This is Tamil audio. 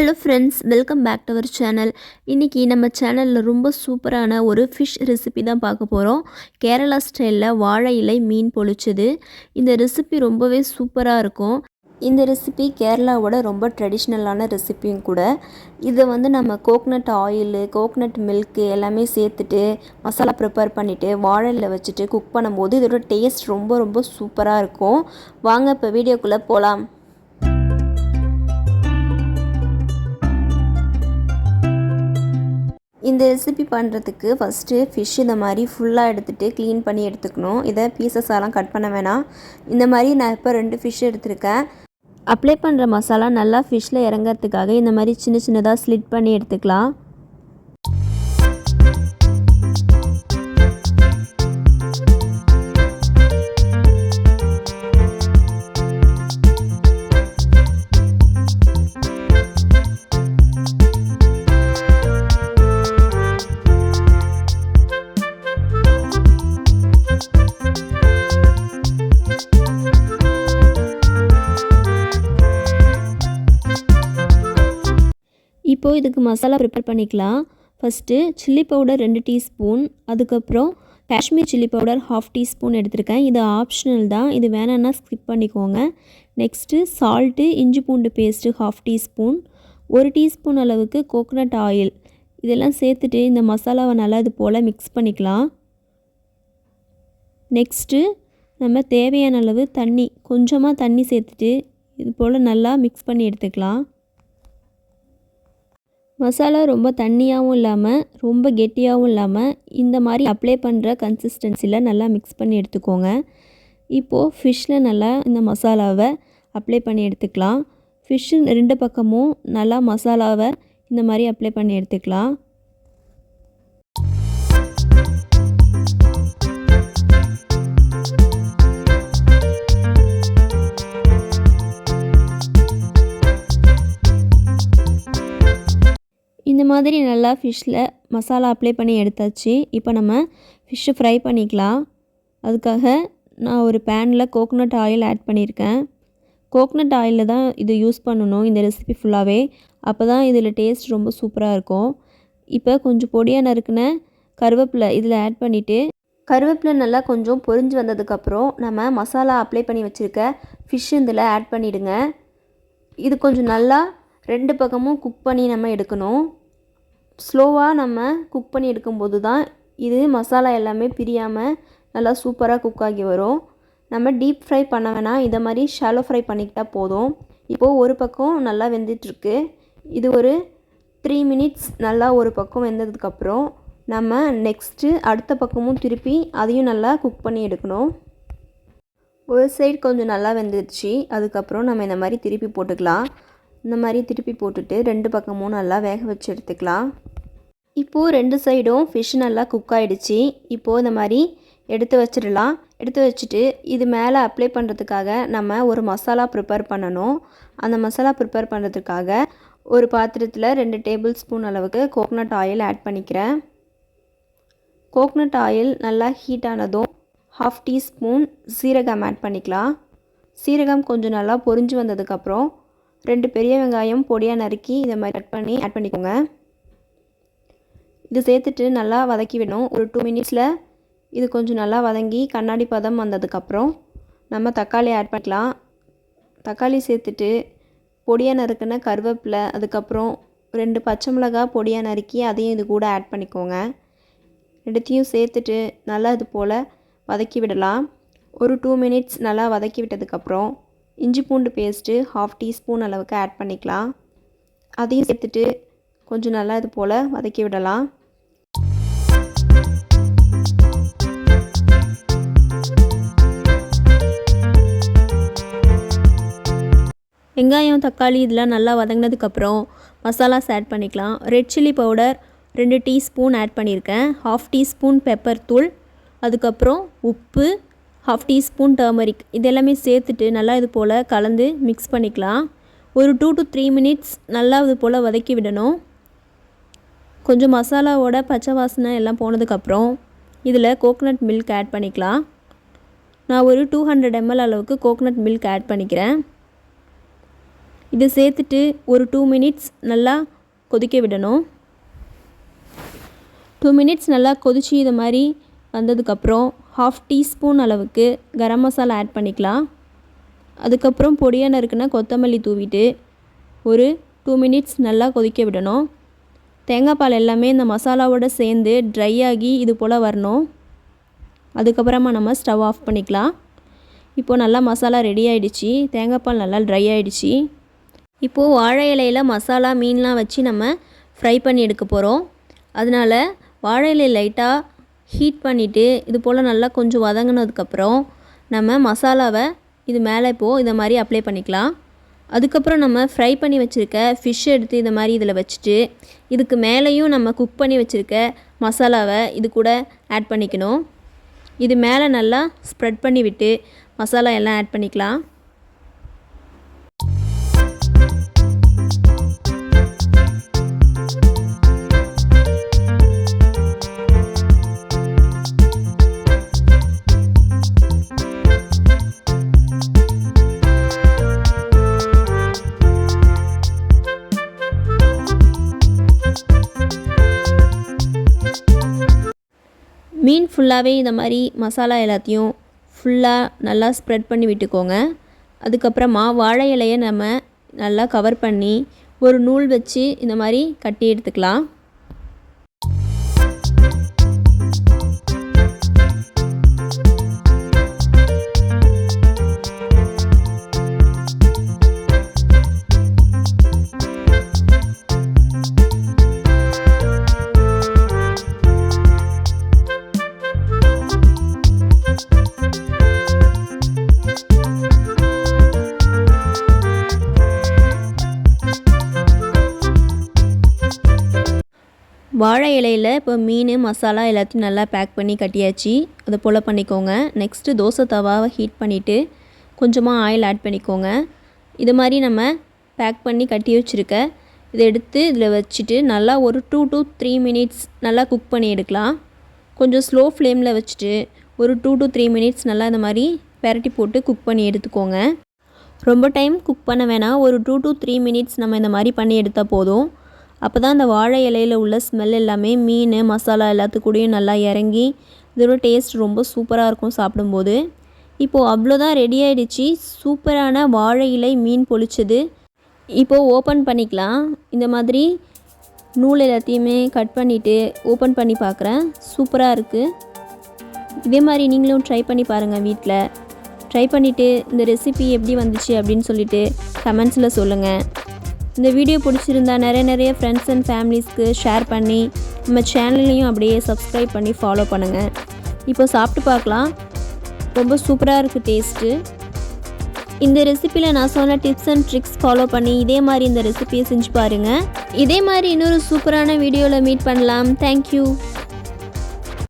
Hello friends welcome back to our channel இன்றைக்கி நம்ம சேனலில் ரொம்ப சூப்பரான ஒரு ஃபிஷ் ரெசிபி தான் பார்க்க போகிறோம் கேரளா ஸ்டைலில் வாழை இலை மீன் பொழிச்சது இந்த ரெசிபி ரொம்பவே சூப்பராக இருக்கும். இந்த ரெசிபி கேரளாவோட ரொம்ப ட்ரெடிஷ்னலான ரெசிபியும் கூட. இதை வந்து நம்ம கோக்னட் ஆயிலு கோக்னட் மில்க்கு எல்லாமே சேர்த்துட்டு மசாலா ப்ரிப்பேர் பண்ணிவிட்டு வாழையில் வச்சுட்டு குக் பண்ணும்போது இதோட டேஸ்ட் ரொம்ப ரொம்ப சூப்பராக இருக்கும். வாங்க இப்போ வீடியோக்குள்ளே போகலாம் இந்த ரெசிபி பண்ணுறதுக்கு ஃபஸ்ட்டு ஃபிஷ் இந்த மாதிரி ஃபுல்லாக எடுத்துகிட்டு க்ளீன் பண்ணி எடுத்துக்கணும். இதை பீசஸாலாம் கட் பண்ண வேணாம். இந்த மாதிரி நான் இப்போ ரெண்டு ஃபிஷ் எடுத்திருக்கேன். அப்ளை பண்ணுற மசாலா நல்லா ஃபிஷ்ஷில் இறங்கிறதுக்காக இந்த மாதிரி சின்ன சின்னதாக ஸ்லிட் பண்ணி எடுத்துக்கலாம். இப்போது இதுக்கு மசாலா ப்ரிப்பேர் பண்ணிக்கலாம். ஃபஸ்ட்டு சில்லி பவுடர் ரெண்டு டீஸ்பூன் அதுக்கப்புறம் Kashmir chilli powder half teaspoon எடுத்திருக்கேன். இது ஆப்ஷனல் தான். இது வேணான்னா ஸ்கிப் பண்ணிக்கோங்க. நெக்ஸ்ட்டு சால்ட்டு இஞ்சி பூண்டு பேஸ்ட்டு ஹாஃப் டீஸ்பூன் ஒரு டீஸ்பூன் அளவுக்கு கோகனட் ஆயில் இதெல்லாம் சேர்த்துட்டு இந்த மசாலாவை நல்லா இது போல் மிக்ஸ் பண்ணிக்கலாம். நெக்ஸ்ட்டு நம்ம தேவையான அளவு தண்ணி கொஞ்சமாக தண்ணி சேர்த்துட்டு இது போல் நல்லா மிக்ஸ் பண்ணி எடுத்துக்கலாம். மசாலா ரொம்ப தண்ணியாகவும் இல்லாமல் ரொம்ப கெட்டியாகவும் இல்லாமல் இந்த மாதிரி அப்ளை பண்ணுற கன்சிஸ்டன்சியில் நல்லா மிக்ஸ் பண்ணி எடுத்துக்கோங்க. இப்போது ஃபிஷ்ஷில் நல்லா இந்த மசாலாவை அப்ளை பண்ணி எடுத்துக்கலாம். ஃபிஷ்ஷு ரெண்டு பக்கமும் நல்லா மசாலாவை இந்த மாதிரி அப்ளை பண்ணி எடுத்துக்கலாம். இந்த மாதிரி நல்லா ஃபிஷ்ஷில் மசாலா அப்ளை பண்ணி எடுத்தாச்சு. இப்போ நம்ம ஃபிஷ்ஷை ஃப்ரை பண்ணிக்கலாம். அதுக்காக நான் ஒரு பேனில் கோகனட் ஆயில் ஆட் பண்ணியிருக்கேன். கோக்கனட் ஆயிலில் தான் இது யூஸ் பண்ணணும் இந்த ரெசிபி ஃபுல்லாகவே அப்போ தான் இதில் டேஸ்ட் ரொம்ப சூப்பராக இருக்கும். இப்போ கொஞ்சம் பொடியாக நறுக்குன கருவேப்பிலை இதில் ஆட் பண்ணிவிட்டு கருவேப்பிலை நல்லா கொஞ்சம் பொரிஞ்சு வந்ததுக்கப்புறம் நம்ம மசாலா அப்ளை பண்ணி வச்சுருக்க ஃபிஷ் இதில் ஆட் பண்ணிவிடுங்க இது கொஞ்சம் நல்லா ரெண்டு பக்கமும் குக் பண்ணி நம்ம எடுக்கணும். ஸ்லோவாக நம்ம குக் பண்ணி எடுக்கும்போது தான் இது மசாலா எல்லாமே பிரியாமல் நல்லா சூப்பராக குக் ஆகி வரும். நம்ம டீப் ஃப்ரை பண்ண வேணாம். இதை மாதிரி ஷாலோ ஃப்ரை பண்ணிக்கிட்டால் போதும். இப்போது ஒரு பக்கம் நல்லா வெந்துட்டுருக்கு. இது ஒரு த்ரீ மினிட்ஸ் நல்லா ஒரு பக்கம் வெந்ததுக்கப்புறம் நம்ம நெக்ஸ்ட்டு அடுத்த பக்கமும் திருப்பி அதையும் நல்லா குக் பண்ணி எடுக்கணும். ஒரு சைடு கொஞ்சம் நல்லா வெந்துடுச்சு அதுக்கப்புறம் நம்ம இந்த மாதிரி திருப்பி போட்டுக்கலாம். இந்த மாதிரி திருப்பி போட்டுட்டு ரெண்டு பக்கமும் நல்லா வேக வச்சு எடுத்துக்கலாம். இப்போது ரெண்டு சைடும் ஃபிஷ் நல்லா குக் ஆகிடுச்சி இப்போது இந்த மாதிரி எடுத்து வச்சிடலாம். எடுத்து வச்சுட்டு இது மேலே அப்ளை பண்ணுறதுக்காக நம்ம ஒரு மசாலா ப்ரிப்பேர் பண்ணணும். அந்த மசாலா ப்ரிப்பேர் பண்ணுறதுக்காக ஒரு பாத்திரத்தில் ரெண்டு டேபிள் ஸ்பூன் அளவுக்கு கோக்னட் ஆயில் ஆட் பண்ணிக்கிறேன். கோக்னட் ஆயில் நல்லா ஹீட் ஆனதும் ஹாஃப் டீஸ்பூன் சீரகம் ஆட் பண்ணிக்கலாம். சீரகம் கொஞ்சம் நல்லா பொரிஞ்சு வந்ததுக்கப்புறம் ரெண்டு பெரிய வெங்காயம் பொடியாக நறுக்கி இதை மாதிரி கட் பண்ணி ஆட் பண்ணிக்கோங்க. இது சேர்த்துட்டு நல்லா வதக்கி விடணும். ஒரு டூ மினிட்ஸில் இது கொஞ்சம் நல்லா வதங்கி கண்ணாடி பதம் வந்ததுக்கப்புறம் நம்ம தக்காளி ஆட் பண்ணிக்கலாம். தக்காளி சேர்த்துட்டு பொடியாக நறுக்கின கருவேப்பிலை அதுக்கப்புறம் ரெண்டு பச்சை மிளகா பொடியாக நறுக்கி அதையும் இது கூட ஆட் பண்ணிக்கோங்க. ரெண்டுத்தையும் சேர்த்துட்டு நல்லா இது போல் வதக்கி விடலாம். ஒரு டூ மினிட்ஸ் நல்லா வதக்கி விட்டதுக்கப்புறம் இஞ்சி பூண்டு பேஸ்ட்டு ஹாஃப் டீஸ்பூன் அளவுக்கு ஆட் பண்ணிக்கலாம். அதையும் சேர்த்துட்டு கொஞ்சம் நல்லா இது போல் வதக்கி விடலாம். வெங்காயம் தக்காளி இதெல்லாம் நல்லா வதங்கினதுக்கப்புறம் மசாலாஸ் ஆட் பண்ணிக்கலாம். ரெட் சில்லி பவுடர் ரெண்டு டீஸ்பூன் ஆட் பண்ணியிருக்கேன். ஹாஃப் டீஸ்பூன் பெப்பர் தூள் அதுக்கப்புறம் உப்பு ஹாஃப் டீஸ்பூன் டர்மரிக் இதெல்லாமே சேர்த்துட்டு நல்லா இது போல் கலந்து மிக்ஸ் பண்ணிக்கலாம். ஒரு டூ டு த்ரீ மினிட்ஸ் நல்லா இது போல் வதக்கி விடணும். கொஞ்சம் மசாலாவோட பச்சை வாசனை எல்லாம் போனதுக்கப்புறம் இதில் கோகனட் மில்க் ஆட் பண்ணிக்கலாம். நான் ஒரு டூ ஹண்ட்ரட் எம்எல் அளவுக்கு கோகனட் மில்க் ஆட் பண்ணிக்கிறேன். இது சேர்த்துட்டு ஒரு டூ மினிட்ஸ் நல்லா கொதிக்க விடணும். டூ மினிட்ஸ் நல்லா கொதிச்சு இது மாதிரி வந்ததுக்கப்புறம் ஹாஃப் டீஸ்பூன் அளவுக்கு கரம் மசாலா ஆட் பண்ணிக்கலாம். அதுக்கப்புறம் பொடியான இருக்குன்னா கொத்தமல்லி தூவிட்டு ஒரு டூ மினிட்ஸ் நல்லா கொதிக்க விடணும். தேங்காய் பால் எல்லாமே இந்த மசாலாவோடு சேர்ந்து ட்ரை ஆகி இது போல் வரணும். அதுக்கப்புறமா நம்ம ஸ்டவ் ஆஃப் பண்ணிக்கலாம். இப்போது நல்லா மசாலா ரெடி ஆகிடுச்சி தேங்காய் பால் நல்லா ட்ரை ஆகிடுச்சி இப்போது வாழை இலையில் மசாலா மீன்லாம் வச்சு நம்ம ஃப்ரை பண்ணி எடுக்க போகிறோம் அதனால் வாழை இலை லைட்டாக ஹீட் பண்ணிவிட்டு இது போல் நல்லா கொஞ்சம் வதங்கினதுக்கப்புறம் நம்ம மசாலாவை இது மேலே இப்போது இதை மாதிரி அப்ளை பண்ணிக்கலாம். அதுக்கப்புறம் நம்ம ஃப்ரை பண்ணி வச்சுருக்க ஃபிஷ் எடுத்து இதை மாதிரி இதில் வச்சுட்டு இதுக்கு மேலேயும் நம்ம குக் பண்ணி வச்சுருக்க மசாலாவை இது கூட ஆட் பண்ணிக்கணும். இது மேலே நல்லா ஸ்ப்ரெட் பண்ணி விட்டு மசாலா எல்லாம் ஆட் பண்ணிக்கலாம். ஃபுல்லாகவே இந்த மாதிரி மசாலா எல்லாத்தையும் ஃபுல்லாக நல்லா ஸ்ப்ரெட் பண்ணி விட்டுக்கோங்க. அதுக்கப்புறமா வாழை இலையை நம்ம நல்லா கவர் பண்ணி ஒரு நூல் வச்சு இந்த மாதிரி கட்டி எடுத்துக்கலாம். வாழை இலையில் இப்போ மீன் மசாலா எல்லாத்தையும் நல்லா பேக் பண்ணி கட்டியாச்சு. அது போல் பண்ணிக்கோங்க. நெக்ஸ்ட்டு தோசை தவாவை ஹீட் பண்ணிவிட்டு கொஞ்சமாக ஆயில் ஆட் பண்ணிக்கோங்க. இது மாதிரி நம்ம பேக் பண்ணி கட்டி வச்சுருக்க. இதை எடுத்து இதில் வச்சுட்டு நல்லா ஒரு டூ டு த்ரீ மினிட்ஸ் நல்லா குக் பண்ணி எடுக்கலாம். கொஞ்சம் ஸ்லோ ஃப்ளேமில் வச்சுட்டு ஒரு டூ டு த்ரீ மினிட்ஸ் நல்லா இந்த மாதிரி பெரட்டி போட்டு குக் பண்ணி எடுத்துக்கோங்க. ரொம்ப டைம் குக் பண்ண வேணாம். ஒரு டூ டு த்ரீ மினிட்ஸ் நம்ம இந்த மாதிரி பண்ணி எடுத்தால் போதும். அப்போ தான் அந்த வாழை இலையில் உள்ள ஸ்மெல் எல்லாமே மீன் மசாலா எல்லாத்துக்கூடயும் நல்லா இறங்கி இதோட டேஸ்ட் ரொம்ப சூப்பராக இருக்கும் சாப்பிடும்போது. இப்போது அவ்வளோதான் ரெடி ஆகிடுச்சு சூப்பரான வாழை இலை மீன் பொழிச்சது இப்போது ஓப்பன் பண்ணிக்கலாம். இந்த மாதிரி நூல் எல்லாத்தையுமே கட் பண்ணிவிட்டு ஓப்பன் பண்ணி பார்க்குறேன் சூப்பராக இருக்குது இதே மாதிரி நீங்களும் ட்ரை பண்ணி பாருங்கள் வீட்டில் ட்ரை பண்ணிவிட்டு இந்த ரெசிபி எப்படி வந்துச்சு அப்படின்னு சொல்லிட்டு கமெண்ட்ஸில் சொல்லுங்கள் இந்த வீடியோ பிடிச்சிருந்தா நிறைய நிறைய ஃப்ரெண்ட்ஸ் அண்ட் ஃபேமிலிஸ்க்கு ஷேர் பண்ணி நம்ம சேனல்லையும் அப்படியே சப்ஸ்கிரைப் பண்ணி ஃபாலோ பண்ணுங்கள் இப்போ சாப்பிட்டு பார்க்கலாம். ரொம்ப சூப்பராக இருக்குது டேஸ்ட்டு இந்த ரெசிப்பியில் நான் சொன்ன டிப்ஸ் அண்ட் ட்ரிக்ஸ் ஃபாலோ பண்ணி இதே மாதிரி இந்த ரெசிப்பியை செஞ்சு பாருங்கள் இதே மாதிரி இன்னொரு சூப்பரான வீடியோவில் மீட் பண்ணலாம். தேங்க்யூ